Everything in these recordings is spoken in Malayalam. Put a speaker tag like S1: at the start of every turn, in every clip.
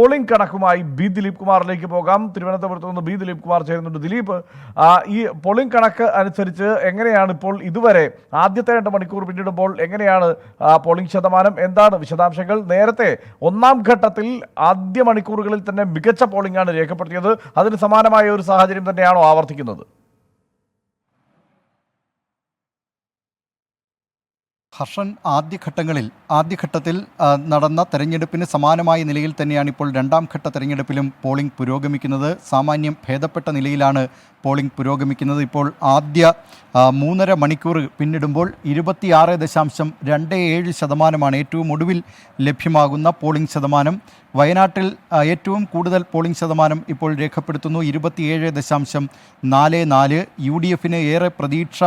S1: പോളിംഗ് കണക്കുമായി ബി ദിലീപ് കുമാറിലേക്ക് പോകാം. തിരുവനന്തപുരത്ത് നിന്ന് ബി ദിലീപ് കുമാർ ചേരുന്നുണ്ട്. ദിലീപ് ഈ പോളിംഗ് കണക്ക് അനുസരിച്ച് എങ്ങനെയാണ് ഇപ്പോൾ ഇതുവരെ ആദ്യത്തെ രണ്ട് മണിക്കൂർ പിന്നിടുമ്പോൾ എങ്ങനെയാണ് പോളിംഗ് ശതമാനം? എന്താണ് വിശദാംശങ്ങൾ? നേരത്തെ ഒന്നാം ഘട്ടത്തിൽ ആദ്യ മണിക്കൂറുകളിൽ തന്നെ മികച്ച പോളിംഗ് ആണ് രേഖപ്പെടുത്തിയത്. അതിന് സമാനമായ ഒരു സാഹചര്യം തന്നെയാണോ ആവർത്തിക്കുന്നത്?
S2: ഹർഷൻ ആദ്യഘട്ടങ്ങളിൽ ആദ്യഘട്ടത്തിൽ നടന്ന തെരഞ്ഞെടുപ്പിന് സമാനമായ നിലയിൽ തന്നെയാണ് ഇപ്പോൾ രണ്ടാം ഘട്ട തെരഞ്ഞെടുപ്പിലും പോളിംഗ് പുരോഗമിക്കുന്നത്. സാമാന്യം ഭേദപ്പെട്ട നിലയിലാണ് പോളിംഗ് പുരോഗമിക്കുന്നത്. ഇപ്പോൾ ആദ്യ മൂന്നര മണിക്കൂർ പിന്നിടുമ്പോൾ ഇരുപത്തിയാറ് ദശാംശം രണ്ട് ഏഴ് ശതമാനമാണ് ഏറ്റവും ഒടുവിൽ ലഭ്യമാകുന്ന പോളിംഗ് ശതമാനം. വയനാട്ടിൽ ഏറ്റവും കൂടുതൽ പോളിംഗ് ശതമാനം ഇപ്പോൾ രേഖപ്പെടുത്തുന്നു. ഇരുപത്തിയേഴ് ദശാംശം നാല് നാല്. യു ഡി എഫിന് ഏറെ പ്രതീക്ഷ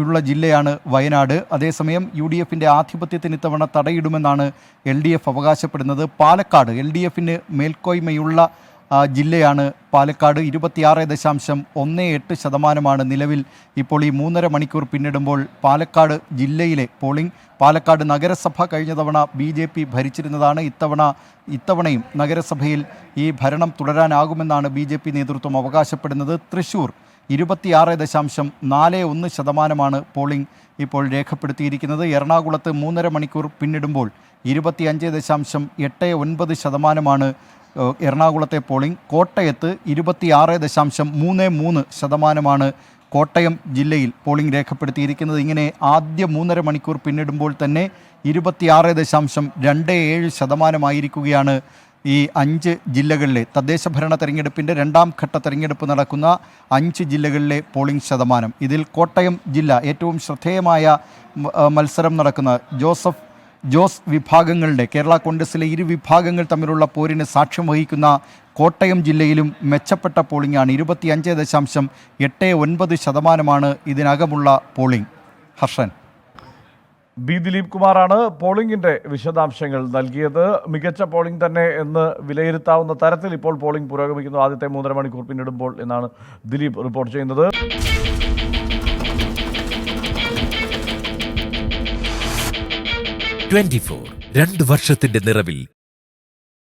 S2: ഉള്ള ജില്ലയാണ് വയനാട്. അതേസമയം യു ഡി എഫിന്റെ ആധിപത്യത്തിന് ഇത്തവണ തടയിടുമെന്നാണ് എൽ ഡി എഫ് അവകാശപ്പെടുന്നത്. പാലക്കാട് എൽ ഡി എഫിന് മേൽക്കോയ്മയുള്ള ജില്ലയാണ് പാലക്കാട്. ഇരുപത്തിയാറ് ദശാംശം ഒന്ന് എട്ട് ശതമാനമാണ് നിലവിൽ ഇപ്പോൾ ഈ മൂന്നര മണിക്കൂർ പിന്നിടുമ്പോൾ പാലക്കാട് ജില്ലയിലെ പോളിംഗ്. പാലക്കാട് നഗരസഭ കഴിഞ്ഞ തവണ ബി ജെ പി ഭരിച്ചിരുന്നതാണ്. ഇത്തവണ ഇത്തവണയും നഗരസഭയിൽ ഈ ഭരണം തുടരാനാകുമെന്നാണ് ബി നേതൃത്വം അവകാശപ്പെടുന്നത്. തൃശൂർ ഇരുപത്തിയാറ് ദശാംശം നാല് ഒന്ന് ശതമാനമാണ് പോളിംഗ് ഇപ്പോൾ രേഖപ്പെടുത്തിയിരിക്കുന്നത്. എറണാകുളത്ത് മൂന്നര മണിക്കൂർ പിന്നിടുമ്പോൾ ഇരുപത്തിയഞ്ച് ദശാംശം എട്ട് ഒൻപത് ശതമാനമാണ് എറണാകുളത്തെ പോളിംഗ്. കോട്ടയത്ത് ഇരുപത്തിയാറ് ദശാംശം മൂന്ന് മൂന്ന് ശതമാനമാണ് കോട്ടയം ജില്ലയിൽ പോളിംഗ് രേഖപ്പെടുത്തിയിരിക്കുന്നത്. ഇങ്ങനെ ആദ്യ മൂന്നര മണിക്കൂർ പിന്നിടുമ്പോൾ തന്നെ ഇരുപത്തിയാറ് ദശാംശം രണ്ട് ഏഴ് ശതമാനമായിരിക്കുകയാണ് ഈ അഞ്ച് ജില്ലകളിലെ തദ്ദേശ ഭരണ തെരഞ്ഞെടുപ്പിന്റെ രണ്ടാം ഘട്ട തെരഞ്ഞെടുപ്പ് നടക്കുന്ന അഞ്ച് ജില്ലകളിലെ പോളിംഗ് ശതമാനം. ഇതിൽ കോട്ടയം ജില്ല ഏറ്റവും ശ്രദ്ധേയമായ മത്സരം നടക്കുന്ന ജോസഫ് ജോസ് വിഭാഗങ്ങളുടെ കേരള കോൺഗ്രസിലെ ഇരു വിഭാഗങ്ങൾ തമ്മിലുള്ള പോരിന് സാക്ഷ്യം വഹിക്കുന്ന കോട്ടയം ജില്ലയിലും മെച്ചപ്പെട്ട പോളിംഗാണ് ഇരുപത്തിയഞ്ച് ദശാംശം എട്ട് ഒൻപത് ശതമാനമാണ് ഇതിനകമുള്ള പോളിംഗ് ഹർഷൻ.
S1: ബി ദിലീപ് കുമാറാണ് പോളിംഗിന്റെ വിശദാംശങ്ങൾ നൽകിയത്. മികച്ച പോളിംഗ് തന്നെ എന്ന് വിലയിരുത്താവുന്ന തരത്തിൽ ഇപ്പോൾ പോളിംഗ് പുരോഗമിക്കുന്നു. ആദ്യത്തെ മൂന്നര മണിക്കൂർ പിന്നിടുമ്പോൾ എന്നാണ് ദിലീപ് റിപ്പോർട്ട് ചെയ്യുന്നത്.
S3: ട്വന്റി ഫോർ രണ്ട് വർഷത്തിന്റെ നിറവിൽ